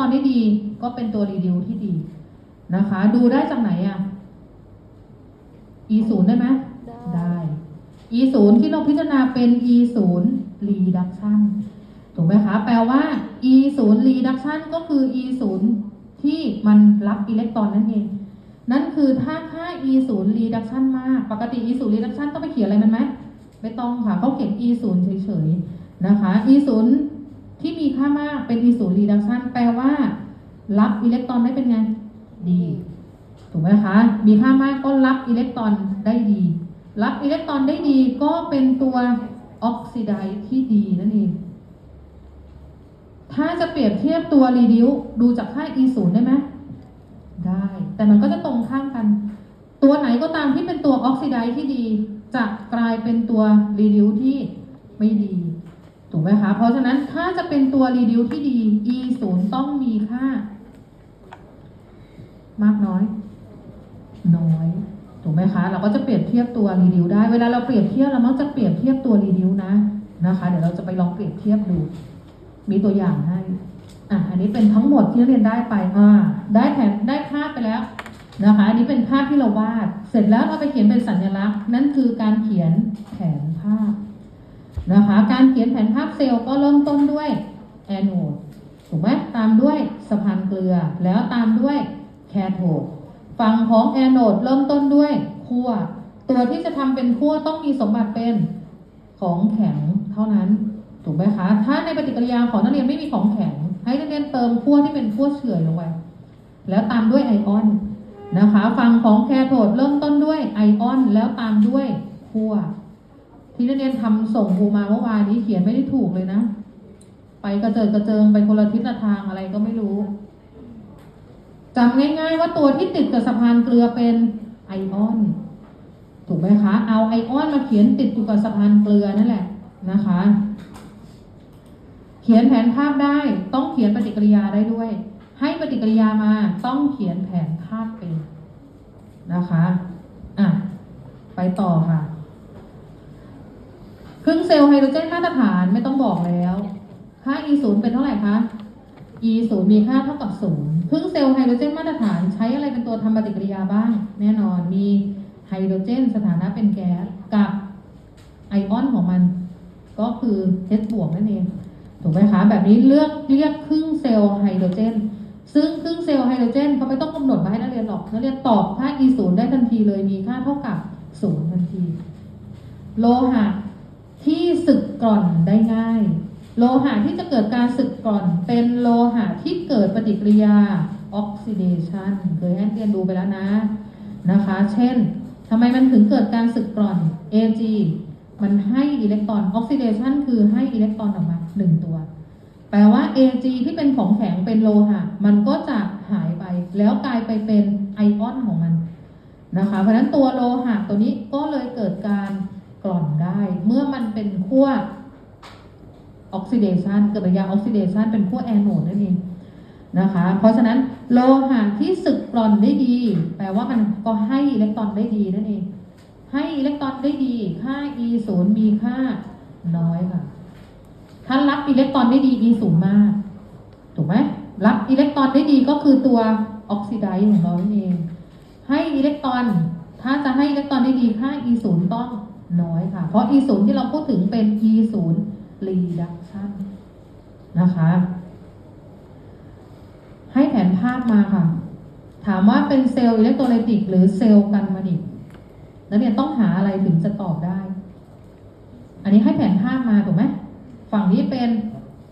ตรอนได้ดีก็เป็นตัวรีดิวที่ดีนะคะ ดูได้จากไหนอะ e ศูนย์ได้ไหมได้ e ศูนย์ที่เราพิจารณาเป็น e ศูนย์ reduction ถูกไหมคะ แปลว่า e ศูนย์ reduction ก็คือ e ศูนย์ที่มันรับอิเล็กตรอนนั่นเอง นั่นคือถ้าค่า e ศูนย์ reduction มาก ปกติ e ศูนย์ reduction ต้องไปเขียนอะไรมันไหม ไม่ต้องค่ะเขาเขียน e ศูนย์เฉยๆนะคะ e ศูนย์ ที่มีค่ามากเป็น e ศูนย์ reduction แปลว่า รับอิเล็กตรอนได้เป็นไง ดี ถูกไหมคะ มีค่ามากก็รับอิเล็กตรอนได้ดี รับอิเล็กตรอนได้ดีก็เป็นตัวออกซิไดซ์ที่ดีนั่นเอง ถ้าจะเปรียบเทียบตัวรีดิวดูจากค่า e ศูนย์ได้ไหมได้ แต่มันก็จะตรงข้ามกัน ตัวไหนก็ตามที่เป็นตัวออกซิไดซ์ที่ดี จะกลายเป็นตัวรีดิวที่ไม่ดี กไหมคะ เพราะฉะนั้นถ้าจะเป็นตัวรีดิวที่ดี e ศูนย์ต้องมีค่า มากน้อย น้อยถูกไหมคะ เราก็จะเปรียบเทียบตัวรีดิวได้ เวลาเราเปรียบเทียบเรามักจะเปรียบเทียบตัวรีดิวนะนะคะ เดี๋ยวเราจะไปลองเปรียบเทียบดู มีตัวอย่างให้อะอันนี้เป็นทั้งหมดที่นักเรียนได้ไปอ่าได้แผนได้ภาพไปแล้วนะคะ อันนี้เป็นภาพที่เราวาด เสร็จแล้วเราไปเขียนเป็นสัญลักษณ์ นั่นคือการเขียนแผนภาพ นะคะการเขียนแผนภาพเซลล์ก็เริ่มต้นด้วยแอนโอดถูกไหมตามด้วยสะพานเกลือ แล้วตามด้วยแคโทดฝั่งของแอนโอดเริ่มต้นด้วยขั้วตัวที่จะทำเป็นขั้วต้องมีสมบัติเป็นของแข็งเท่านั้นถูกไหมคะถ้าในปฏิกิริยาของนักเรียนไม่มีของแข็ง ให้นักเรียนเติมขั้วที่เป็นขั้วเฉื่อยลงไปแล้วตามด้วยไอออนนะคะฝั่งของแคโทดเริ่มต้นด้วยไอออน แล้วตามด้วยขั้ว ที่นักเรียนทำส่งครูมาเมื่อวานนี้เขียนไม่ได้ถูกเลยนะ ไปกระเจิดกระเจิงไปคนละทิศละทางอะไรก็ไม่รู้จำง่าย ๆ ว่าตัวที่ติดกับสะพานเกลือเป็นไอออน ถูกไหมคะ เอาไอออนมาเขียนติดอยู่กับสะพานเกลือนั่นแหละนะคะ เขียนแผนภาพได้ต้องเขียนปฏิกิริยาได้ด้วย ให้ปฏิกิริยามาต้องเขียนแผนภาพเป็นนะคะ อะ ไปต่อค่ะ ครึ่งเซลล์ไฮโดรเจนมาตรฐานไม่ต้องบอกแล้ว ค่า e 0เป็นเท่าไหร่คะ e 0มีค่าเท่ากับ0ครึ่งเซลล์ไฮโดรเจนมาตรฐานใช้อะไรเป็นตัวทำปฏิกิริยาบ้าง แน่นอนมีไฮโดรเจนสถานะเป็นแก๊สกับไอออนของมันก็คือ H บวกนั่นเอง ถูกไหมคะ แบบนี้เลือกเรียกครึ่งเซลล์ไฮโดรเจน ซึ่งครึ่งเซลล์ไฮโดรเจนเขาไม่ต้องกำหนดมาให้นักเรียนหรอก นักเรียนตอบค่า e 0ได้ทันทีเลยมีค่าเท่ากับ0ทันที โลหะ ที่สึกกร่อนได้ง่าย โลหะที่จะเกิดการสึกกร่อน เป็นโลหะที่เกิดปฏิกิริยาออกซิเดชันเคยให้นักเรียนดูไปแล้วนะนะคะ เช่นทำไมมันถึงเกิดการสึกกร่อน Ag มันให้อิเล็กตรอนออกซิเดชันคือให้อิเล็กตรอนออกมาหนึ่งตัว แปลว่า Ag ที่เป็นของแข็งเป็นโลหะ มันก็จะหายไป แล้วกลายไปเป็นไอออนของมันนะคะ เพราะฉะนั้นตัวโลหะตัวนี้ก็เลยเกิดการ กร่อนได้ เมื่อมันเป็นขั้วออกซิเดชันเกิดปฏิกิริยาออกซิเดชันเป็นขั้วแอนโอดนั่นเองนะคะ เพราะฉะนั้นโลหะที่สึกกร่อนได้ดี แปลว่ามันก็ให้อิเล็กตรอนได้ดีนั่นเอง ให้อิเล็กตรอนได้ดี ค่า e 0มีค่าน้อยค่ะ ถ้ารับอิเล็กตรอนได้ดี e สูงมาก ถูกไหมรับอิเล็กตรอนได้ดีก็คือตัวออกซิไดซ์ของเรานั่นเอง ให้อิเล็กตรอน ถ้าจะให้อิเล็กตรอนได้ดีค่า e 0ต้อง น้อยค่ะ เพราะ e 0 ที่เราพูดถึงเป็น e 0 reduction นะคะ ให้แผนภาพมาค่ะ ถามว่าเป็นเซลล์อิเล็กโทรไลติก หรือเซลล์กันมานิกนักเรียนต้องหาอะไรถึงจะตอบได้ อันนี้ให้แผนภาพมาถูกไหม ฝั่งนี้เป็น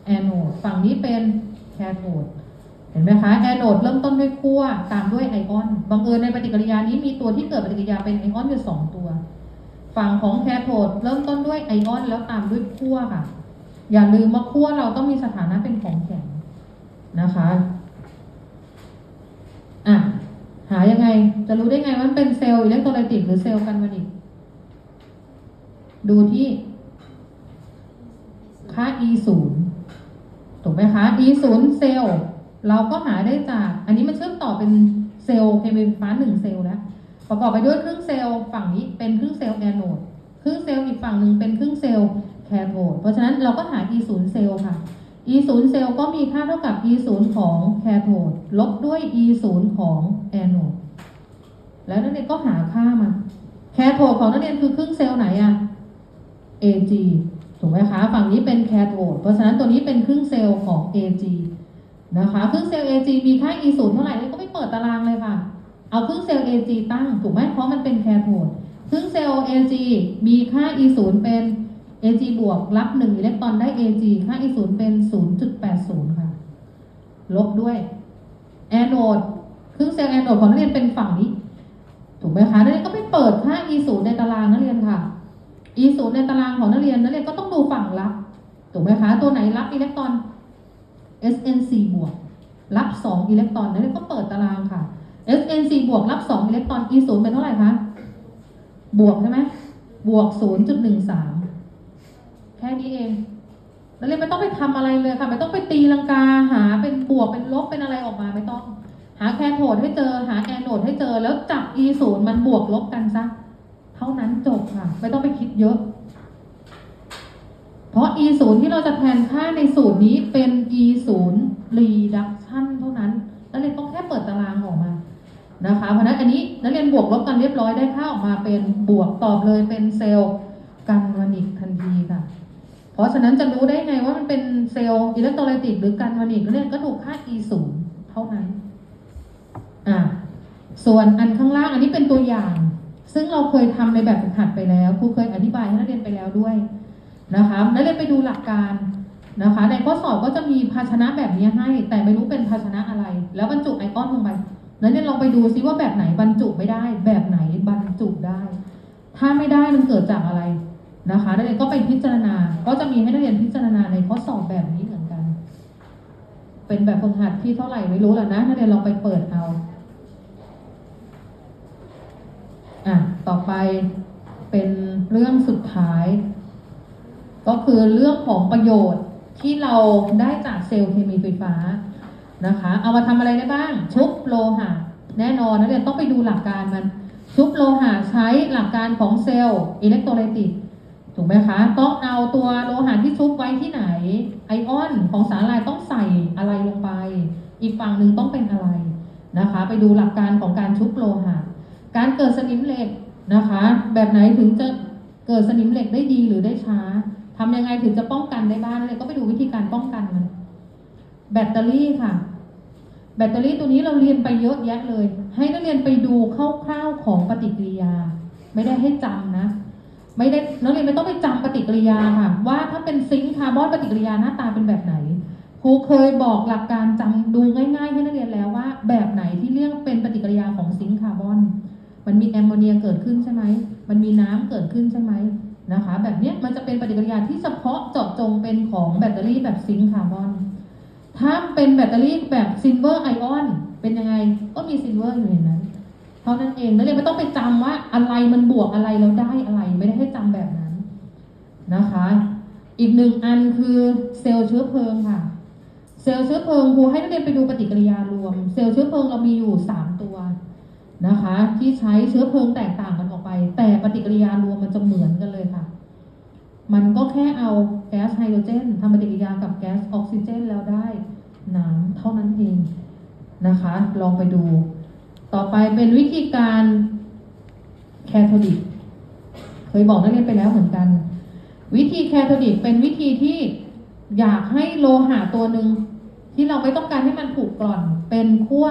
แอนโอด ฝั่งนี้เป็นแคโทดเห็นไหมคะแอนโอดเริ่มต้นด้วยขั้วตามด้วยไอออน บังเอิญในปฏิกิริยานี้มีตัวที่เกิดปฏิกิริยาเป็นไอออนอยู่สองตัว ฝั่งของแคโทดเริ่มต้นด้วยไอออนแล้วตามด้วยขั้วค่ะ อย่าลืมว่าขั้วเราต้องมีสถานะเป็นของแข็งนะคะอะหายังไง จะรู้ได้ไงว่ามันเป็นเซลล์อิเล็กโทรไลติกหรือเซลล์กันมานิกดูที่ค่า e 0ถูกไหมคะ e 0เซลล์เราก็หาได้จาก อันนี้มันเชื่อมต่อเป็นเซลล์เคมีฟฟ้าหนึ่งเซลล์แล้ว ประกอบไปด้วยครึ่งเซลล์ฝั่งนี้เป็นครึ่งเซลล์แอนโอดครึ่งเซลล์อีกฝั่งหนึ่งเป็นครึ่งเซลล์แคโทดเพราะฉะนั้นเราก็หา e 0เซลล์ค่ะ e 0เซลล์ก็มีค่าเท่ากับ e 0ของแคโทดลบด้วย e 0ของแอนโดแล้วนักเรียนก็หาค่ามาแคโทดของนักเรียนคือครึ่งเซลล์ไหนอะ ag ถูกไหมคะ ฝั่งนี้เป็นแคโทดเพราะฉะนั้นตัวนี้เป็นครึ่งเซลล์ของ ag นะคะ ครึ่งเซลล์ ag มีค่า e 0เท่าไหร่เนี่ยก็ไม่เปิดตารางเลยค่ะ เอาครึ่งเซลล์ ag ตั้งถูกไหมเพราะมันเป็นแคโทดครึ่งเซลล์ ag มีค่า e 0 เป็น ag บวกรับ1อิเล็กตรอนได้ ag ค่า e 0 เป็น 0.80 ค่ะ ลบด้วยแอนโอดครึ่งเซลล์แอนโอดของนักเรียนเป็นฝั่งนี้ ถูกไหมคะนักเรียนก็ไปเปิดค่า e 0 ในตารางนักเรียนค่ะ e 0 ในตารางของนักเรียนนักเรียนก็ต้องดูฝั่งรับ ถูกไหมคะ ตัวไหนรับอิเล็กตรอน SN4 บวกรับ 2 อิเล็กตรอนนักเรียนก็เปิดตารางค่ะ SN4 บวกรับ2อิเล็กตรอน E 0 เป็นเท่าไหร่คะ บวกใช่ไหม บวก 0.13 แค่นี้เองนักเรียนไม่ต้องไปทำอะไรเลยค่ะ ไม่ต้องไปตีลังกาหาเป็นบวกเป็นลบเป็นอะไรออกมาไม่ต้อง หาแคโทดให้เจอ หาแอนโนดให้เจอ แล้วจับ E 0มันบวกลบกันซะเท่านั้นจบค่ะ ไม่ต้องไปคิดเยอะ เพราะ e 0ที่เราจะแทนค่าในสูตรนี้เป็น e 0 reduction เท่านั้น นะคะ เพราะนั้นอันนี้นักเรียนบวกลบกันเรียบร้อยได้ค่าออกมาเป็นบวกตอบเลยเป็นเซลล์กันวานิกทันทีค่ะ เพราะฉะนั้นจะรู้ได้ไงว่ามันเป็นเซลล์อิเล็กโทรไลติกหรือกันวานิกนักเรียนก็ดูกค่า e 0เท่านั้นอ่าส่วนอันข้างล่างอันนี้เป็นตัวอย่าง ซึ่งเราเคยทำในแบบฝึกหัดไปแล้วครูเคยอธิบายให้นักเรียนไปแล้วด้วยนะคะนักเรียนไปดูหลักการนะคะ ในข้อสอบก็จะมีภาชนะแบบนี้ให้ แต่ไม่รู้เป็นภาชนะอะไร แล้วบรรจุไอคอนลงไป นักเรียนลองไปดูซิว่าแบบไหนบรรจุไม่ได้ แบบไหนบรรจุได้ ถ้าไม่ได้มันเกิดจากอะไรนะคะนักเรียนก็ไปพิจารณา ก็จะมีให้นักเรียนพิจารณาในข้อสอบแบบนี้เหมือนกัน เป็นแบบฝึกหัดที่เท่าไหร่ไม่รู้แหละนะนักเรียนลองไปเปิดเอาอะต่อไปเป็นเรื่องสุดท้าย ก็คือเรื่องของประโยชน์ที่เราได้จากเซลล์เคมีไฟฟ้า นะคะ เอามาทำอะไรได้บ้าง ชุบโลหะ แน่นอนนะเดี๋ยวต้องไปดูหลักการมัน ชุบโลหะใช้หลักการของเซลล์อิเล็กโทรไลติกถูกไหมคะ ต้องเอาตัวโลหะที่ชุบไว้ที่ไหน ไอออนของสารละลายต้องใส่อะไรลงไป อีกฝั่งหนึ่งต้องเป็นอะไรนะคะ ไปดูหลักการของการชุบโลหะ การเกิดสนิมเหล็กนะคะ แบบไหนถึงจะเกิดสนิมเหล็กได้ดีหรือได้ช้าทำยังไงถึงจะป้องกันได้บ้างเลยก็ไปดูวิธีการป้องกันมัน แบตเตอรี่ค่ะ แบตเตอรี่ตัวนี้เราเรียนไปเยอะแยะเลย ให้นักเรียนไปดูคร่าวๆของปฏิกิริยา ไม่ได้ให้จำนะ ไม่ได้นักเรียนไม่ต้องไปจำปฏิกิริยาค่ะ ว่าถ้าเป็นซิงค์คาร์บอนปฏิกิริยาหน้าตาเป็นแบบไหนครูเคยบอกหลักการจำดูง่ายๆให้นักเรียนแล้วว่า แบบไหนที่เรียกเป็นปฏิกิริยาของซิงค์คาร์บอน มันมีแอมโมเนียเกิดขึ้นใช่ไหม มันมีน้ำเกิดขึ้นใช่ไหมนะคะ แบบนี้มันจะเป็นปฏิกิริยาที่เฉพาะเจาะจงเป็นของแบตเตอรี่แบบซิงค์คาร์บอน ถ้าเป็นแบตเตอรี่แบบซิลเวอร์ไอออนเป็นยังไง ก็มีซิลเวอร์อยู่ในนั้นเท่านั้นเองนักเรียนไม่ต้องไปจำว่าอะไรมันบวกอะไรแล้วได้อะไรไม่ได้ให้จำแบบนั้นนะคะ อีกหนึ่งอันคือเซลล์เชื้อเพลิงค่ะ เซลล์เชื้อเพลิงครูให้นักเรียนไปดูปฏิกิริยารวม เซลล์เชื้อเพลิงเรามีอยู่ 3 ตัวนะคะ ที่ใช้เชื้อเพลิงแตกต่างกันออกไป แต่ปฏิกิริยารวมมันจะเหมือนกันเลยค่ะ มันก็แค่เอาแก๊สไฮโดรเจนทำปฏิกิริยากับแก๊สออกซิเจนแล้วได้น้ำเท่านั้นเองนะคะ ลองไปดู ต่อไปเป็นวิธีการแคโทดิกเคยบอกนักเรียนไปแล้วเหมือนกัน วิธีแคโทดิกเป็นวิธีที่อยากให้โลหะตัวหนึ่งที่เราไม่ต้องการให้มันผูกกร่อน เป็นขั้ว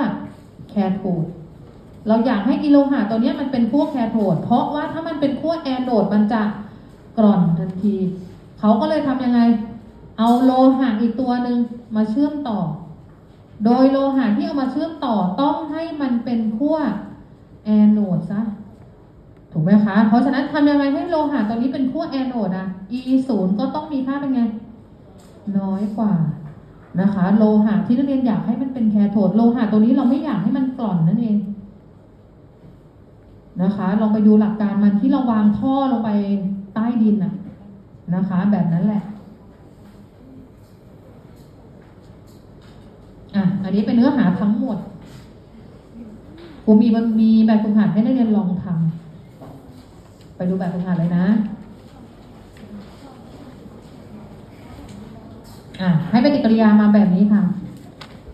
แคโทดเราอยากให้กิโลหะตัวนี้มันเป็นขั้วแคโทดเพราะว่าถ้ามันเป็นขั้วแอนโดดมันจะ กร่อนทันที เขาก็เลยทำยังไง เอาโลหะอีกตัวหนึ่งมาเชื่อมต่อ โดยโลหะที่เอามาเชื่อมต่อต้องให้มันเป็นขั้วแอนโดดซะถูกไหมคะ เพราะฉะนั้นทำยังไงให้โลหะตัวนี้เป็นขั้วแอนโดดอะ E 0ก็ต้องมีค่าเป็นไง น้อยกว่านะคะ โลหะที่นักเรียนอยากให้มันเป็นแคโทดโลหะตัวนี้เราไม่อยากให้มันกร่อนนั่นเองนะคะ ลองไปดูหลักการมันที่เราวางท่อลงไป ใต้ดินน่ะนะคะ แบบนั้นแหละอะอันนี้เป็นเนื้อหาทั้งหมดครูมีมันมีแบบฝึกหัดให้นักเรียนลองทำไปดูแบบฝึกหัดเลยนะอะให้ปฏิกิริยามาแบบนี้ค่ะ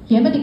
เขียนปฏิ